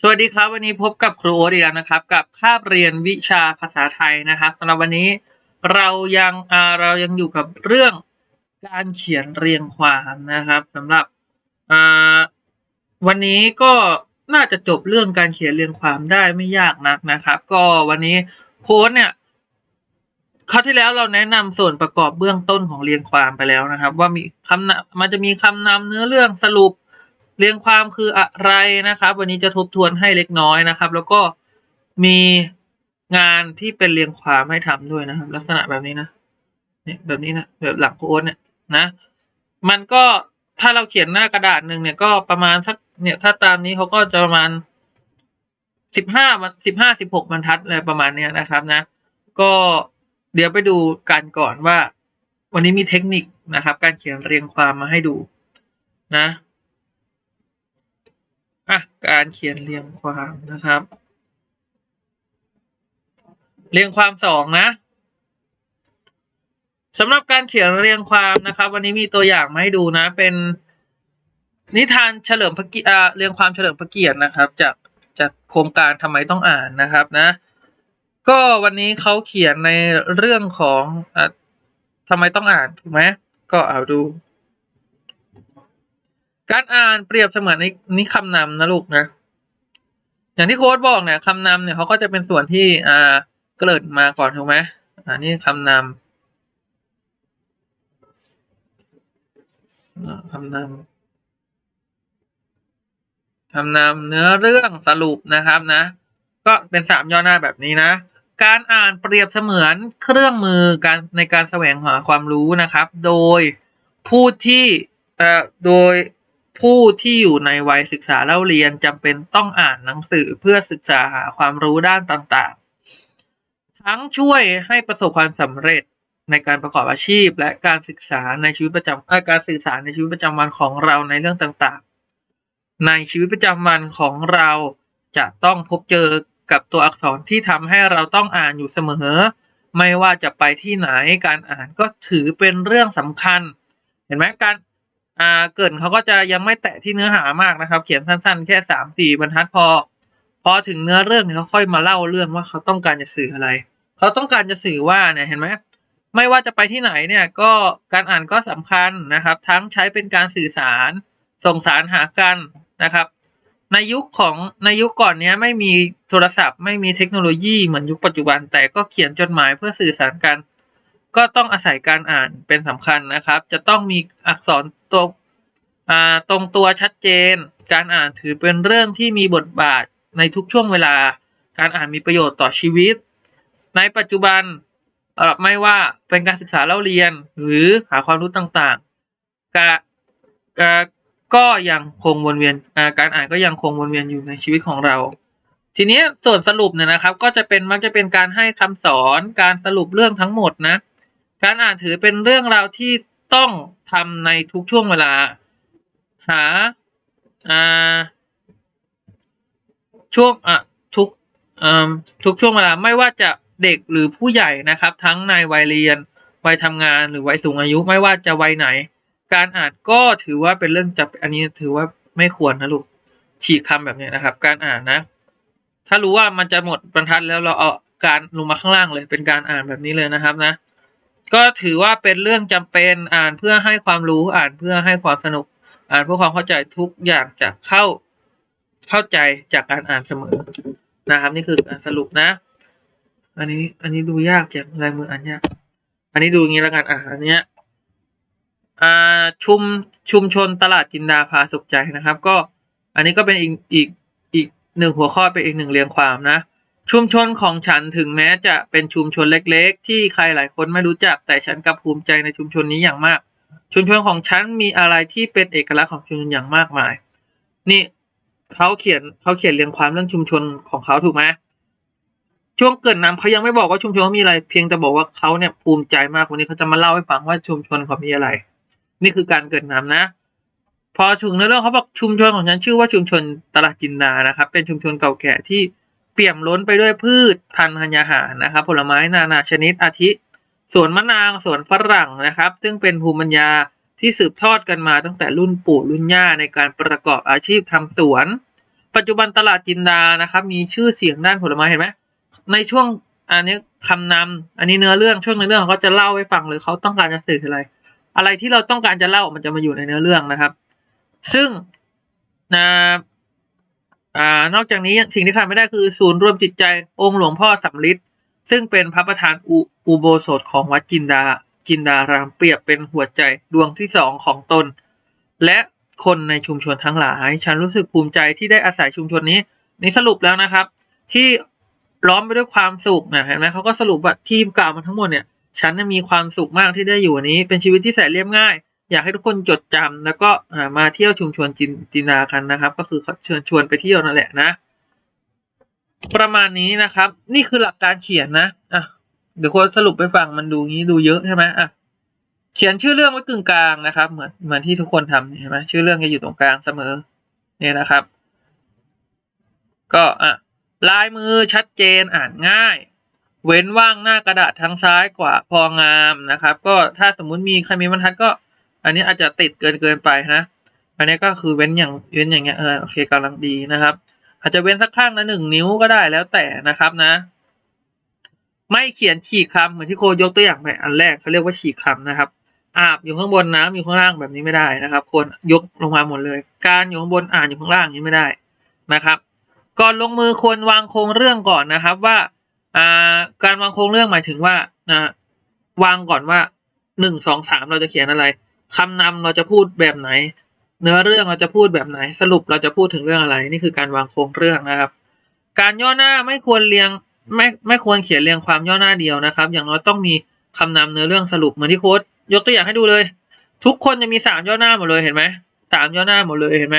สวัสดีครับ วันนี้พบกับครูโอ๊ตอีกแล้วนะครับ กับคาบเรียนวิชาภาษาไทยนะครับสำหรับวันนี้เรายังเรายังอยู่กับเรื่องการเขียนเรียงความนะครับสำหรับวันนี้ก็น่าจะจบเรื่องการเขียนเรียงความได้ไม่ยากนักนะครับ ก็วันนี้โค้ดเนี่ยคราวที่แล้วเราแนะนำส่วนประกอบเบื้องต้นของเรียงความไปแล้วนะครับ ว่ามีคำนำมันจะมีคำนำเนื้อเรื่องสรุป เรียงความคืออะไรนะครับ วันนี้จะทบทวนให้เล็กน้อยนะครับ แล้วก็มีงานที่เป็นเรียงความให้ทำด้วยนะครับ ลักษณะแบบนี้นะเนี่ยแบบนี้นะแบบหลังโค้ดเนี่ยนะ มันก็ถ้าเราเขียนหน้ากระดาษหนึ่งเนี่ยก็ประมาณสักเนี่ยถ้าตามนี้เขาก็จะประมาณสิบห้าสิบห้าสิบหกบรรทัดอะไรประมาณเนี้ยนะครับนะ ก็เดี๋ยวไปดูกันก่อนว่า วันนี้มีเทคนิคนะครับ การเขียนเรียงความมาให้ดูนะ อะการเขียนเรียงความนะครับ เรียงความสองนะสำหรับการเขียนเรียงความนะครับ วันนี้มีตัวอย่างมาให้ดูนะ เป็นนิทานเฉลิมพระเกียรติเรียงความเฉลิมพระเกียรตินะครับ จากจากโครงการทำไมต้องอ่านนะครับนะ ก็วันนี้เขาเขียนในเรื่องของอทำไมต้องอ่านถูกไหมก็เอาดู การอ่านเปรียบเสมือนนี่นี่คำนำนะลูกนะ อย่างที่โค้ดบอกเนี่ยคำนำเนี่ยเขาก็จะเป็นส่วนที่อ่าเกริ่นมาก่อนถูกไหมอ่านี่คำนำคำนำคำนำเนื้อเรื่องสรุปนะครับนะ ก็เป็นสามย่อหน้าแบบนี้นะการอ่านเปรียบเสมือนเครื่องมือการในการแสวงหาความรู้นะครับ โดยผู้ที่เอ่อโดย ผู้ที่อยู่ในวัยศึกษาเล่าเรียนจำเป็นต้องอ่านหนังสือเพื่อศึกษาหาความรู้ด้านต่างๆ ทั้งช่วยให้ประสบความสำเร็จในการประกอบอาชีพ และการศึกษาในชีวิตประจำการสื่อสารในชีวิตประจำวันของเราในเรื่องต่างๆ ในชีวิตประจำวันของเราจะต้องพบเจอกับตัวอักษรที่ทำให้เราต้องอ่านอยู่เสมอ ไม่ว่าจะไปที่ไหนการอ่านก็ถือเป็นเรื่องสำคัญ เห็นไหมการ อ่าเกินเขาก็จะยังไม่แตะที่เนื้อหามากนะครับ เขียนสั้นๆ แค่สามสี่บรรทัดพอ พอถึงเนื้อเรื่องเนี่ยเขาค่อยมาเล่าเรื่องว่าเขาต้องการจะสื่ออะไร เขาต้องการจะสื่อว่าเนี่ยเห็นไหมไม่ว่าจะไปที่ไหนเนี่ยก็การอ่านก็สำคัญนะครับ ทั้งใช้เป็นการสื่อสารส่งสารหากันนะครับ ในยุคของในยุคก่อนเนี้ยไม่มีโทรศัพท์ ไม่มีเทคโนโลยีเหมือนยุคปัจจุบัน แต่ก็เขียนจดหมายเพื่อสื่อสารกัน ก็ต้องอาศัยการอ่านเป็นสำคัญนะครับ จะต้องมีอักษร ตัวอ่าตรงตัวชัดเจน การอ่านถือเป็นเรื่องที่มีบทบาทในทุกช่วงเวลา การอ่านมีประโยชน์ต่อชีวิต ในปัจจุบันไม่ว่าเป็นการศึกษาเล่าเรียนหรือหาความรู้ต่างๆก,ก,ก็ยังคงวนเวียนการอ่านก็ยังคงวนเวียนอยู่ในชีวิตของเรา ทีนี้ส่วนสรุปเนี่ยนะครับ ก็จะเป็นมักจะเป็นการให้คำสอน การสรุปเรื่องทั้งหมดนะ การอ่านถือเป็นเรื่องราวที่ ต้องทำในทุกช่วงเวลา หาอ่าช่วงอะทุกอ่าทุกช่วงเวลาไม่ว่าจะเด็กหรือผู้ใหญ่นะครับ ทั้งในวัยเรียนวัยทำงานหรือวัยสูงอายุไม่ว่าจะวัยไหน การอ่านก็ถือว่าเป็นเรื่องจับอันนี้ถือว่าไม่ควรนะลูกฉีกคำแบบนี้นะครับ การอ่านนะ ถ้ารู้ว่ามันจะหมดบรรทัดแล้วเราเอาการลงมาข้างล่างเลย เป็นการอ่านแบบนี้เลยนะครับนะ ก็ถือว่าเป็นเรื่องจำเป็นอ่านเพื่อให้ความรู้อ่านเพื่อให้ความสนุก อ่านเพื่อความเข้าใจทุกอย่างจะเข้าเข้าใจจากการอ่านเสมอนะครับ นี่คือการสรุปนะ อันนี้อันนี้ดูยากอย่างลายมืออันเนี้ยอันนี้ดูอย่างนี้แล้วกันอะอันเนี้ยอ่าชุมชุมชนตลาดจินดาพาสุขใจนะครับ ก็อันนี้ก็เป็นอีกอีกอีกหนึ่งหัวข้อเป็นอีกหนึ่งเรียงความนะ ชุมชนของฉันถึงแม้จะเป็นชุมชนเล็กๆ ที่ใครหลายคนไม่รู้จัก แต่ฉันกลับภูมิใจในชุมชนนี้อย่างมาก ชุมชนของฉันมีอะไรที่เป็นเอกลักษณ์ของชุมชนอย่างมากมาย นี่เขาเขียนเขาเขียนเรียงความเรื่องชุมชนของเขาถูกไหมช่วงเกิดน้ำเขายังไม่บอกว่าชุมชนเขามีอะไร เพียงแต่บอกว่าเขาเนี่ยภูมิใจมากวันนี้เขาจะมาเล่าให้ฟังว่าชุมชนเขามีอะไร นี่คือการเกิดน้ำนะ พอถึงในเรื่องเขาบอกชุมชนของฉันชื่อว่าชุมชนตลาดจินดานะครับ เป็นชุมชนเก่าแก่ที่ เปี่ยมล้นไปด้วยพืชพันธุ์ธัญญาหารนะครับ ผลไม้นานาชนิดอาทิสวนมะนาวสวนฝรั่งนะครับ ซึ่งเป็นภูมิปัญญาที่สืบทอดกันมาตั้งแต่รุ่นปู่รุ่นย่าในการประกอบอาชีพทำสวน ปัจจุบันตลาดจินดานะครับ มีชื่อเสียงด้านผลไม้เห็นไหมในช่วงอันนี้คำนำอันนี้เนื้อเรื่องช่วงในอเรื่องเขาจะเล่าให้ฟังเลยเขาต้องการจะสื่ออะไร อะไรที่เราต้องการจะเล่ามันจะมาอยู่ในเนื้อเรื่องนะครับ ซึ่งนะ อ่านอกจากนี้สิ่งที่ขาดไม่ได้คือศูนย์รวมจิตใจองค์หลวงพ่อสำลิดซึ่งเป็นพระประธานออุโบสถของวัดจินดา จินดารามเปรียบเป็นหัวใจดวงที่สองของตน และคนในชุมชนทั้งหลาย ฉันรู้สึกภูมิใจที่ได้อาศัยชุมชนนี้นี่สรุปแล้วนะครับ ที่ล้อมไปด้วยความสุขนะเห็นไหมเขาก็สรุปว่าที่กล่าวมาทั้งหมดเนี่ย ฉันมีความสุขมากที่ได้อยู่อันนี้ เป็นชีวิตที่แสนเรียบง่าย อยากให้ทุกคนจดจำแล้วก็มาเที่ยวชุมชนจินจินากันนะครับ ก็คือเชิญชวนไปเที่ยวนั่นแหละนะ ประมาณนี้นะครับ นี่คือหลักการเขียนนะอะเดี๋ยวคนสรุปไปฟังมันดูงี้ดูเยอะใช่ไหมอะเขียนชื่อเรื่องไว้กึ่งกลางนะครับ เหมือนเหมือนที่ทุกคนทำนี่เห็นไหมชื่อเรื่องจะอยู่ตรงกลางเสมอ เนี่ยนะครับ ก็อะลายมือชัดเจนอ่านง่าย เว้นว่างหน้ากระดาษทางซ้ายกว่าพองามนะครับ ก็ถ้าสมมุติมีใครมีบรรทัดก็ อันนี้อาจจะติดเกินเกินไปนะ อันนี้ก็คือเว้นอย่างเว้นอย่างเงี้ยเออโอเคกำลังดีนะครับ อาจจะเว้นสักข้างละหนึ่งนิ้วก็ได้แล้วแต่นะครับนะ ไม่เขียนฉีกคำเหมือนที่โคยกตัวอย่างไปอันแรกเขาเรียกว่าฉีกคำนะครับ อาบอยู่ข้างบนน้ำอยู่ข้างล่างแบบนี้ไม่ได้นะครับคนยกลงมาหมดเลย การอยู่ข้างบนอ่านอยู่ข้างล่างนี้ไม่ได้นะครับก่อนลงมือควรวางโครงเรื่องก่อนนะครับว่าอ่าการวางโครงเรื่องหมายถึงว่าอ่าวางก่อนว่าหนึ่งสองสามเราจะเขียนอะไร คำนำเราจะพูดแบบไหน เนื้อเรื่องเราจะพูดแบบไหน สรุปเราจะพูดถึงเรื่องอะไร นี่คือการวางโครงเรื่องนะครับ การย่อหน้าไม่ควรเรียงไม่ไม่ควรเขียนเรียงความย่อหน้าเดียวนะครับ อย่างน้อยต้องมีคำนำเนื้อเรื่องสรุปเหมือนที่โค้ดยกตัวอย่างให้ดูเลย ทุกคนจะมีสามย่อหน้าหมดเลยเห็นไหมสามย่อหน้าหมดเลยเห็นไหม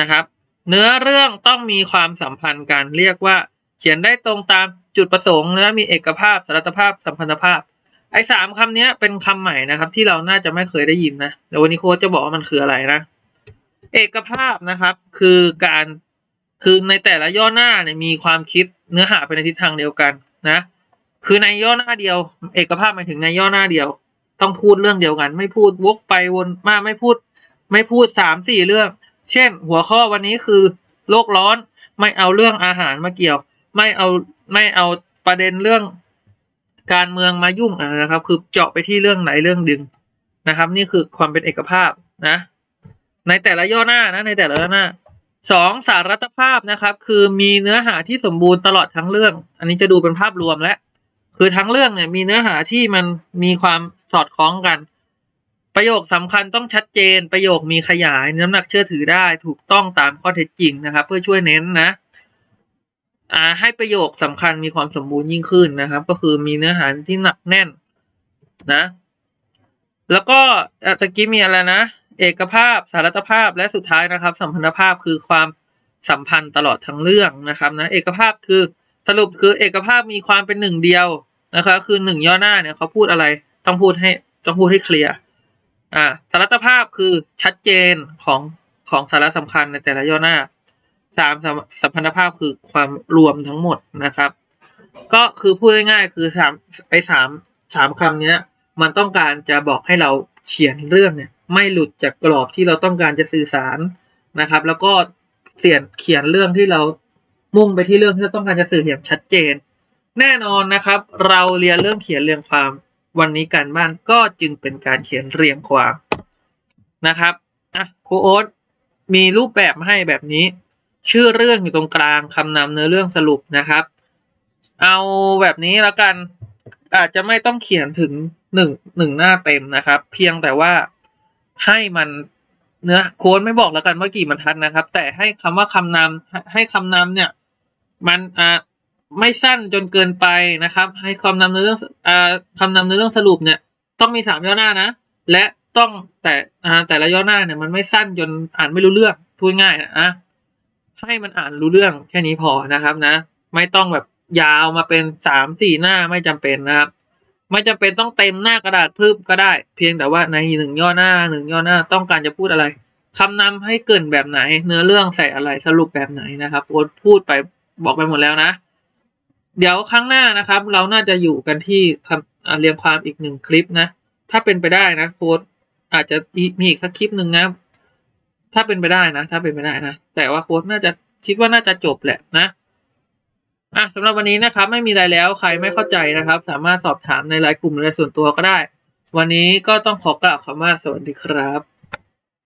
นะครับ เนื้อเรื่องต้องมีความสัมพันธ์กันเรียกว่า เขียนได้ตรงตามจุดประสงค์นะมีเอกภาพสารภาพสัมพันธภาพ ไอ้สามคำนี้ยเป็นคำใหม่นะครับ ที่เราน่าจะไม่เคยได้ยินนะเดี๋ยววันนี้โค้ชจะบอกว่ามันคืออะไรนะ เอกภาพนะครับ คือการคือในแต่ละย่อหน้าเนี่ยมีความคิดเนื้อหาไปในทิศทางเดียวกันนะ คือในย่อหน้าเดียว เอกภาพหมายถึงในย่อหน้าเดียว ต้องพูดเรื่องเดียวกัน ไม่พูดวกไปวนมาไม่พูด ไม่พูดสามสี่เรื่อง เช่น หัวข้อวันนี้คือโลกร้อน ไม่เอาเรื่องอาหารมาเกี่ยว ไม่เอาไม่เอาประเด็นเรื่อง การเมืองมายุ่งนะครับ คือเจาะไปที่เรื่องไหนเรื่องดึงนะครับ นี่คือความเป็นเอกภาพนะ ในแต่ละย่อหน้านะในแต่ละย่อหน้าสองสารัตภาพนะครับ คือมีเนื้อหาที่สมบูรณ์ตลอดทั้งเรื่อง อันนี้จะดูเป็นภาพรวมและคือทั้งเรื่องเนี่ยมีเนื้อหาที่มันมีความสอดคล้องกัน ประโยคสำคัญต้องชัดเจน ประโยคมีขยาย น้ำหนักเชื่อถือได้ ถูกต้องตามข้อเท็จจริงนะครับ เพื่อช่วยเน้นนะ อ่าให้ประโยคสำคัญมีความสมบูรณ์ยิ่งขึ้นนะครับ ก็คือมีเนื้อหาที่หนักแน่นนะ แล้วก็ตะกี้มีอะไรนะ เอกภาพ สารัตภาพและสุดท้ายนะครับ สัมพันธภาพคือความสัมพันธ์ตลอดทั้งเรื่องนะครับนะเอกภาพคือสรุปคือเอกภาพมีความเป็นหนึ่งเดียวนะครับคือหนึ่งย่อหน้าเนี่ยเขาพูดอะไรต้องพูดให้ต้องพูดให้เคลียร์อ่าสารัตภาพคือชัดเจนของของสาระสำคัญในแต่ละย่อหน้า สามสัมพันธภาพคือความรวมทั้งหมดนะครับ ก็คือพูดง่ายๆคือสามไอ้สามสามคำเนี้ย มันต้องการจะบอกให้เราเขียนเรื่องเนี่ย ไม่หลุดจากกรอบที่เราต้องการจะสื่อสารนะครับ แล้วก็เขียนเขียนเรื่องที่เรามุ่งไปที่เรื่องที่เราต้องการจะสื่ออย่างชัดเจน แน่นอนนะครับ เราเรียนเรื่องเขียนเรียงความวันนี้การบ้านก็จึงเป็นการเขียนเรียงความนะครับอะครูโอ๊ตมีรูปแบบให้แบบนี้ ชื่อเรื่องอยู่ตรงกลางคำนำเนื้อเรื่องสรุปนะครับ เอาแบบนี้แล้วกันอาจจะไม่ต้องเขียนถึงหนึ่งหนึ่งหน้าเต็มนะครับ เพียงแต่ว่าให้มันเนื้อโค้ดไม่บอกแล้วกันว่ากี่บรรทัดนะครับ แต่ให้คำว่าคำนำให้ให้คำนำเนี่ย มันอ่าไม่สั้นจนเกินไปนะครับ ให้คำนำเนื้อเรื่องอ่าคำนำเนื้อเรื่องสรุปเนี่ย ต้องมีสามย่อหน้านะ และต้องแต่อ่าแต่ละย่อหน้าเนี่ยมันไม่สั้นจนอ่านไม่รู้เรื่องพูดง่ายนะอะ ให้มันอ่านรู้เรื่องแค่นี้พอนะครับนะ ไม่ต้องแบบยาวมาเป็นสามสี่หน้าไม่จำเป็นนะครับ ไม่จำเป็นต้องเต็มหน้ากระดาษพึบก็ได้ เพียงแต่ว่าในหนึ่งย่อหน้าหนึ่งย่อหน้าต้องการจะพูดอะไรคำนำให้เกินแบบไหน เนื้อเรื่องใส่อะไรสรุปแบบไหนนะครับโอ๊ตพูดไปบอกไปหมดแล้วนะ เดี๋ยวครั้งหน้านะครับ เราน่าจะอยู่กันที่คำเรียงความอีกหนึ่งคลิปนะ ถ้าเป็นไปได้นะโค้ดอาจจะมีอีกสักคลิปหนึ่งนะ ถ้าเป็นไปได้นะ ถ้าเป็นไปได้นะ แต่ว่าโค้ดน่าจะคิดว่าน่าจะจบแหละนะอะสำหรับวันนี้นะครับ ไม่มีอะไรแล้วใครไม่เข้าใจนะครับ สามารถสอบถามในไลน์กลุ่มหรือในส่วนตัวก็ได้ วันนี้ก็ต้องขอกล่าวคำว่าสวัสดีครับ